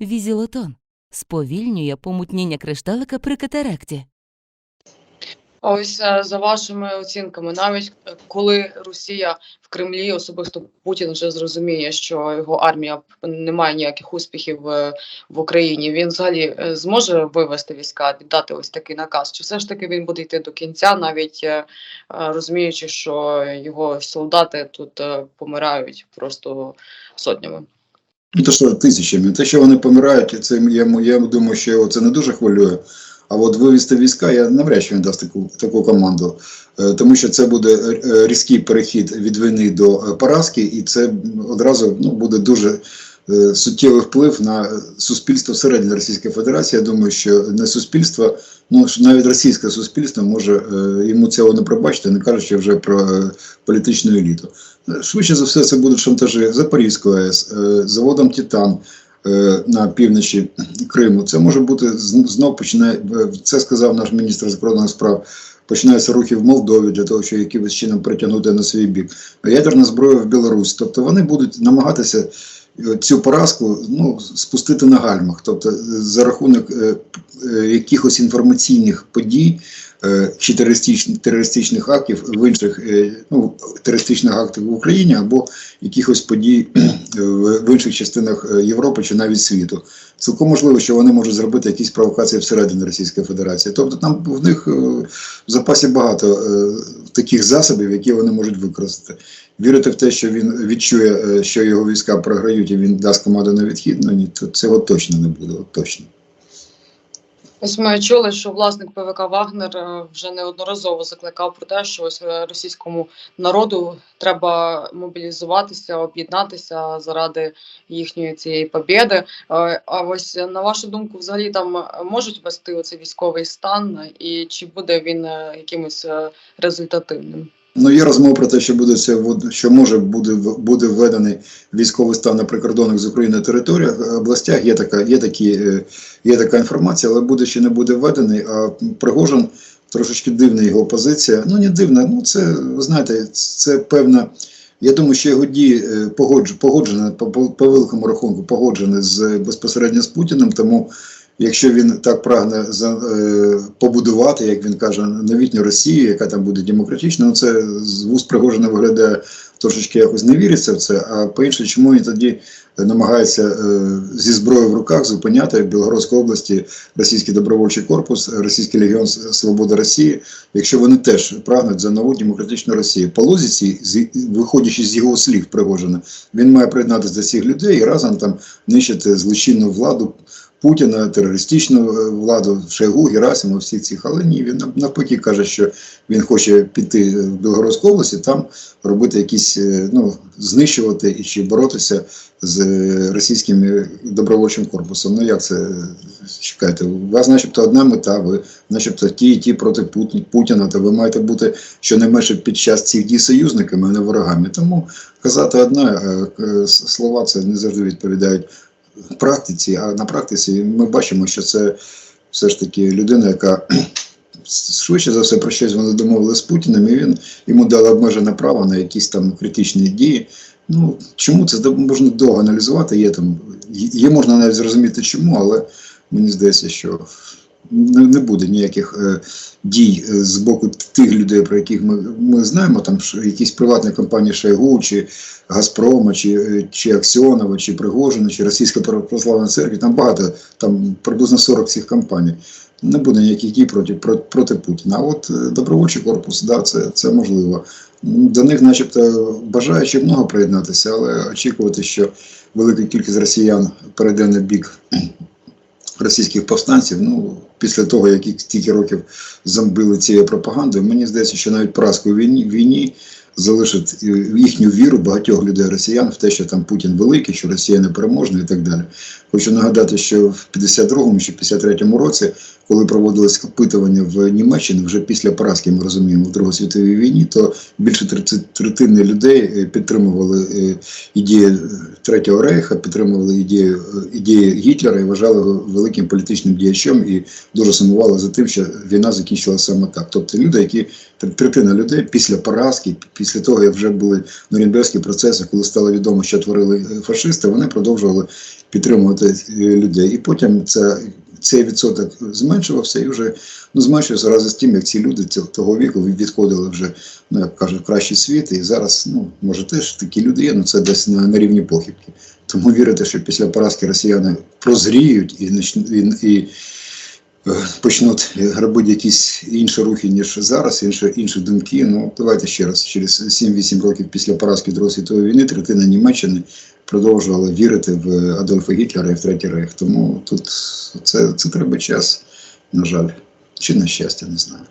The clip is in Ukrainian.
Візілотон сповільнює помутніння кришталика при катаракті. Ось е, за вашими оцінками, навіть е, коли Росія в Кремлі, особисто Путін вже зрозуміє, що його армія не має ніяких успіхів е, в Україні, він взагалі зможе вивести війська, віддати ось такий наказ? Чи все ж таки він буде йти до кінця, навіть розуміючи, що його солдати тут помирають просто сотнями? Ну, то що тисячами. Те, що вони помирають, це я, я думаю, що його це не дуже хвилює. А от вивести війська, я навряд чи він дасть таку, таку команду. Е, Тому що це буде е, різкий перехід від війни до е, поразки, і це одразу ну, буде дуже суттєвий вплив на суспільство всередині Російської Федерації. Я думаю, що не суспільство, ну навіть російське суспільство може йому цього не пробачити, не кажучи вже про політичну еліту. Швидше за все, це будуть шантажі Запорізької АЕС, е, заводом Титан е, на півночі Криму. Це може бути знов починає. е, Це сказав наш міністр закордонних справ. Починаються рухи в Молдові для того, щоб якимось чином притягнути на свій бік. Ядерна зброя в Білорусь. Тобто вони будуть намагатися цю поразку ну, спустити на гальмах. Тобто, за рахунок якихось інформаційних подій чи терористичних, терористичних актів в інших е, ну, терористичних актах в Україні або якихось подій е, в інших частинах е, Європи чи навіть світу. Цілком можливо, що вони можуть зробити якісь провокації всередині Російської Федерації. Тобто там в них е, в запасі багато е, таких засобів, які вони можуть використати. Вірити в те, що він відчує, е, що його війська програють і він дасть команду на відхід, ну ні, то цього точно не буде. Точно. Ось ми чули, що власник ПВК Вагнер е, вже неодноразово закликав про те, що ось е, російському народу треба мобілізуватися, об'єднатися заради їхньої цієї побєди. Е, А ось на вашу думку, взагалі там можуть вести оцей військовий стан, і чи буде він якимось результативним? Ну, є розмова про те, що буде це що може буде буде введений військовий стан на прикордонних з Україною територіях е, областях. Є така, є такі, е, є така інформація, але буде чи не буде введений. А Пригожин трошечки дивна його позиція. Ну не дивна. Ну це ви знаєте, це певна. Я думаю, що його дії е, погодж, погоджені по, по, по великому рахунку, погоджені з безпосередньо з Путіним. Тому якщо він так прагне е, побудувати, як він каже, новітню Росію, яка там буде демократична, ну це з вуз Пригожина виглядає трошечки якось не віриться в це. А по-інше, чому він тоді намагається е, зі зброєю в руках зупиняти в Білгородській області російський добровольчий корпус, російський легіон С- Свобода Росії, якщо вони теж прагнуть за нову демократичну Росію. По лозіці, виходячи з його слів Пригожина, він має приєднатися до цих людей і разом там нищити злочинну владу. Путіна, терористичну е, владу, Шойгу, Герасимов, всіх цих, але ні, він нав- навпаки каже, що він хоче піти в Білгородську область і там робити якісь, е, ну, знищувати і чи боротися з е, російським е, добровольчим корпусом. Ну як це е, чекайте? У вас, начебто, одна мета, ви, начебто, ті і ті проти Путіна, то ви маєте бути щонайменше під час цих дій союзниками, а не ворогами. Тому казати одне, слова це не завжди відповідають практиці, а на практиці ми бачимо, що це все ж таки людина, яка швидше за все про щось вони домовили з Путіним, і він йому дали обмежене право на якісь там критичні дії. Ну чому це можна довго аналізувати? Є там є можна навіть зрозуміти чому, але мені здається, що не, буде ніяких е, дій е, з боку тих людей, про яких ми, ми знаємо, там якісь приватні компанії Шойгу, чи Газпрома, чи, е, чи Аксіонова, чи Пригожина, чи Російська православна церква, там багато, там приблизно 40 цих компаній. Не буде ніяких дій проти, проти, Путіна. А от е, добровольчий корпус, да, це, це можливо. До них, начебто, бажаючи много приєднатися, але очікувати, що велика кількість росіян перейде на бік російських повстанців, ну, після того, як їх стільки років зомбили цією пропагандою, мені здається, що навіть поразка у війні, війні залишить їхню віру багатьох людей росіян в те, що там Путін великий, що Росія непереможна і так далі. Хочу нагадати, що в 52-му чи 53-му році коли проводилось опитування в Німеччині, вже після поразки ми розуміємо в Другій світовій війні, то більше 30 третини людей е, підтримували е, ідеї е, Третього рейха, підтримували ідею, ідеї Гітлера і вважали його великим політичним діячем і дуже сумували за тим, що війна закінчилася саме так. Тобто люди, які третина людей після поразки, після того, як вже були Нюрнберзькі процеси, коли стало відомо, що творили фашисти, вони продовжували підтримувати людей. І потім це, цей відсоток зменшувався і вже ну, зменшився разом з тим, як ці люди того віку відходили вже, ну як кажуть, в кращий світ. І зараз, ну може, теж такі люди є, ну це десь на, на рівні похибки. Тому вірити, що після поразки росіяни прозріють і і, і почнуть робити якісь інші рухи, ніж зараз, інші, інші думки. Ну давайте ще раз, через 7-8 років після поразки Другої світової війни третина Німеччини продовжувала вірити в Адольфа Гітлера і в Третій Рейх. Тому тут це, це треба час, на жаль, чи на щастя, не знаю.